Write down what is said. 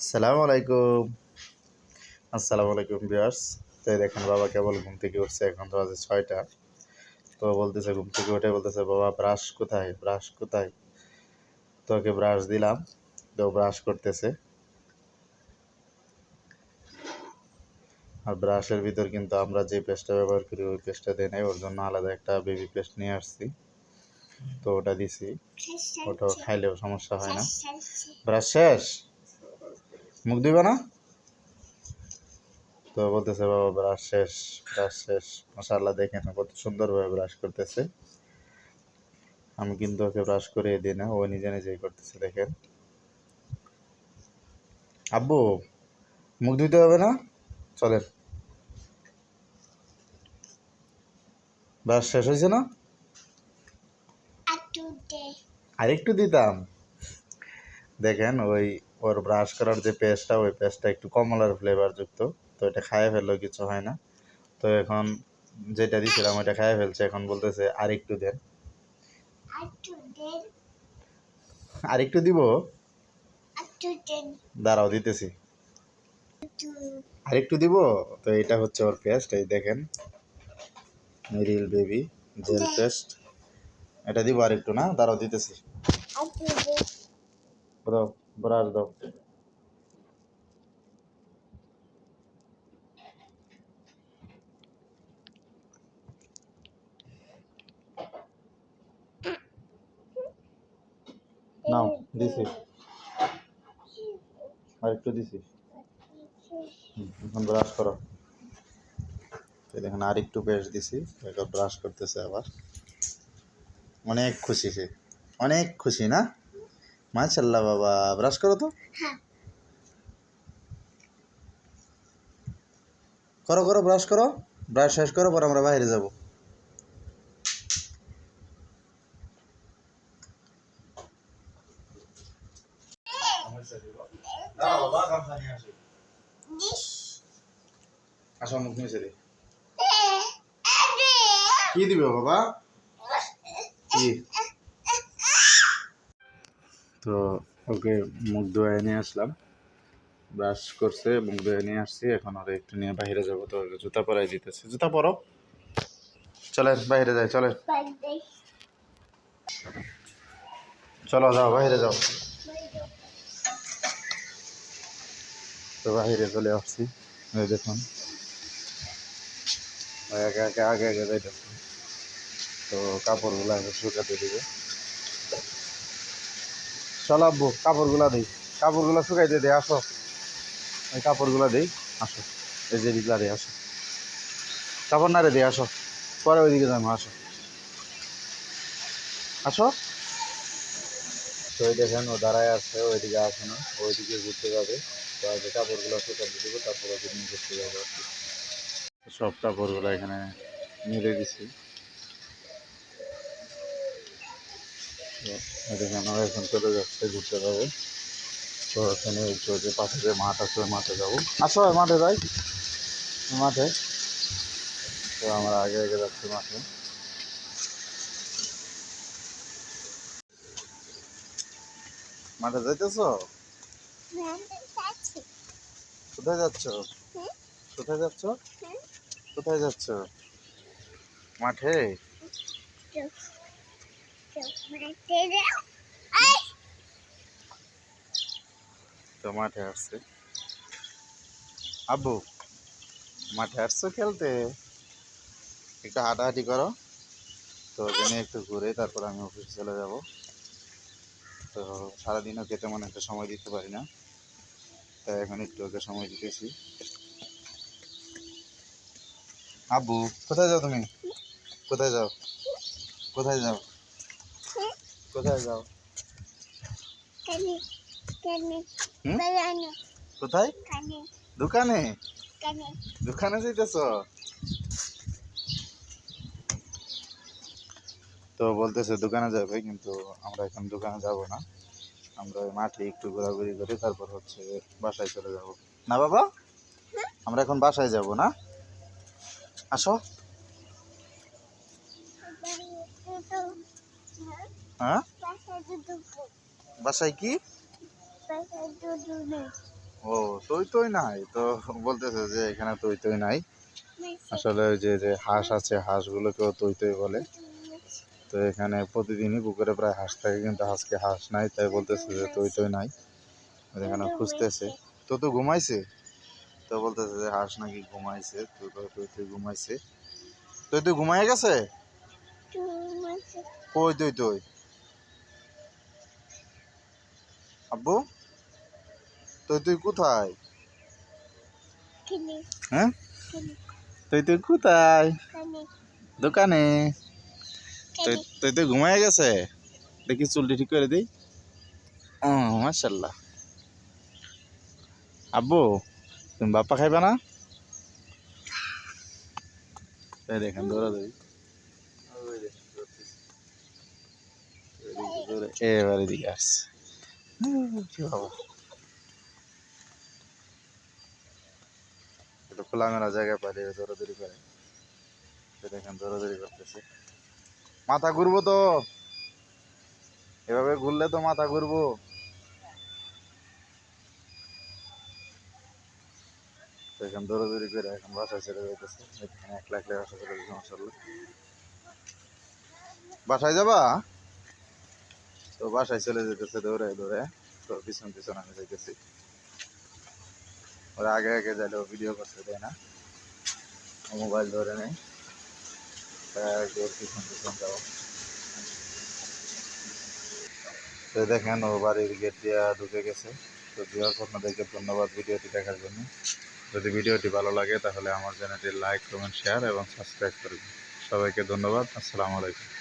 আসসালামু আলাইকুম। আসসালামু আলাইকুম বিয়ার্স তো দেখেন বাবা কেবল ঘুম থেকে উঠছে, এখন তো বাজে ছয়টা। তো বলতেছে ঘুম থেকে উঠে বলতেছে, বাবা, ব্রাশ কোথায়? ব্রাশ কোথায়? তো ওকে ব্রাশ দিলাম, তো ব্রাশ করতেছে। আর ব্রাশের ভিতর কিন্তু আমরা যে পেস্টটা ব্যবহার করি, ওই পেস্টটা দেয় নাই, ওর জন্য আলাদা একটা বেবি পেস্ট নিয়ে আসছি। তো ওটা দিছি। ওটা খাইলেও সমস্যা হয় না। ব্রাশ শেষ? মুখ দিবে না? তো বলতেছে বাবা ব্রাশ শেষ ব্রাশ শেষ। মশাল্লা দেখেন কত সুন্দরভাবে ব্রাশ করতেছে। আমি কিন্তু ওকে ব্রাশ করে দিই না ও নিজে নিজেই করতেছে দেখেন। আব্বু মুখ ধুইতে হবে না? চলেন। ব্রাশ শেষ হয়েছে না? আরেকটু দিতাম। দেখেন ওই ওর ব্রাশ করার যে পেস্টটা ওই পেস্টটা একটু কমলার ফ্লেভার যুক্ত। তো এটা খাইয়ে ফেললেও কিছু হয় না। তো এখন যেটা দিয়েছিলাম ওইটা খাইয়ে ফেলছে। এখন বলতেছে আর একটু দেন। আর একটু দিব দাঁড়াও দিতেছি। আর একটু দিব? তো এটা হচ্ছে ওর পেস্ট এই দেখেন। রিল বেবি জেল পেস্ট এটা দিব আর একটু না? দাঁড়াও দিতেছি। দাও ব্রাশ দাও নাও দিছি আর একটু দিছি। এখন ব্রাশ করো। দেখেন আর একটু পেস্ট দিছি ব্রাশ করতেছে আবার। অনেক খুশি সে। অনেক খুশি না? মাশাল্লাহ বাবা ব্রাশ করো তো। করো করো ব্রাশ করো। ব্রাশ শেষ করো পর আমরা বাইরে যাব। আসো মুখ নিচে দি। কি দিবে বাবা? কি? তো ওকে মুখ ধোয়া নিয়ে আসলাম। ব্রাশ করছে, মুখ ধুয়ে নিয়ে আসছি। এখন ওরা একটু নিয়ে বাইরে যাব। তো জুতা পরাই দিতেছে। জুতা পরো। চলেন, বাইরে যাই, চলেন। চলো যাও, বাইরে যাও। তো বাইরে চলে আসছি। দেখুন। আগে একে, আগে আগে যাইতেছে। তো কাপড়গুলো আগে শুকাতে দিবে। চল আব্বু কাপড়গুলা দিই। কাপড়গুলো শুকাইতে দে আসো। ওই কাপড়গুলো দিই, আসো। এই যে দিকলা দিয়ে আসো। কাপড় না রে দিয়ে আসো। পরে ওইদিকে যাব, আসো। আসো। ওই দেখেন, ও দাঁড়ায় আসছে ওইদিকে আসে না। ওইদিকে ঘুরতে যাবে। তো আগে শুকাতে দেবো, তারপর ওকে ঘুরতে যাব সব কাপড়গুলো এখানে মেরে দিছি তো এই ও এখন চলে যাচ্ছে, ঘুরতে যাবে। তো এখানে যে পাশে যে মাঠ আছে মাঠে যাব। আসো মাঠে যাই। মাঠে। তো আমরা আগে আগে যাচ্ছি মাঠে। মাঠে যাইতেছো? কোথায় যাচ্ছ? কোথায় যাচ্ছ? কোথায় যাচ্ছ? মাঠে? তো মাঠে আসছে। আব্বু, মাঠে আসছো খেলতে? একটু হাঁটাহাঁটি করো। তো ওখানে একটু ঘুরে তারপর আমি অফিসে চলে যাব। তো সারাদিনও খেতে তেমন একটা সময় দিতে পারি না। তাই এখন একটু ওকে সময় দিতেছি। আব্বু, কোথায় যাও তুমি? কোথায় যাও? কোথায় যাও? কোথায় যাও? কোথায়? দোকানে? দোকানে যাইতেছ? তো বলতেছে দোকানে যাবে কিন্তু আমরা এখন দোকানে যাব না। আমরা মাঠে একটু ঘোরাঘুরি করে তারপর হচ্ছে বাসায় চলে যাব। না বাবা? আমরা এখন বাসায় যাব না? আসো। হ্যাঁ? বাসায় কি? ও তৈ তৈ নাই? তো বলতেছে যে এখানে তৈ তৈ নাই আসলে ওই যে যে হাঁস আছে হাঁসগুলোকেও তৈ তৈ বলে। তো এখানে প্রতিদিনই পুকুরে প্রায় হাঁস থাকে কিন্তু আজকে হাঁস নাই তাই বলতেছে যে তৈ তৈ নাই এখানে খুঁজতেছে। তো তো ঘুমাইছে? তো বলতেছে যে হাঁস নাকি ঘুমাইছে তো তো তৈ তৈ ঘুমাইছে তৈ তুই ঘুমাই গেছে কই তুই তুই আব্বু? তুই তুই কোথায়? হ্যাঁ? তুই তুই কোথায়? দোকানে? তুই তুই ঘুমাই গেছে? দেখি চুলটি ঠিক করে দিই। ও মাশাল্লাহ। আব্বু তুমি বাপ্পা খাইবে না? দেখেন দৌড়া দৌড়ি এবারে দিকে আসছে। খোলামেলা মাথা ঘুরবো তো। এভাবে ঘুরলে তো মাথা ঘুরবো। এখন দৌড়াদৌড়ি করে এখন বাসায় ছেড়ে যাইতেছে। এক লাখ গেছে মাসাল্লাহ বাসায় যাবা? তো বাসায় চলে যেতেছে দৌড়ে দৌড়ে। তো পিছন পিছন আমি যাইতেছি। ওরা আগে আগে যাইলেও ভিডিও করতে দেয় না। মোবাইল ধরে নেই পিছন পিছন যাব তো দেখেন ও বাড়ির গেট দিয়ে ঢুকে গেছে। তো বিয়ার আপনাদেরকে ধন্যবাদ ভিডিওটি দেখার জন্য। যদি ভিডিওটি ভালো লাগে তাহলে আমার চ্যানেলটি লাইক কমেন্ট শেয়ার এবং সাবস্ক্রাইব করবেন। সবাইকে ধন্যবাদ। আসসালামু আলাইকুম।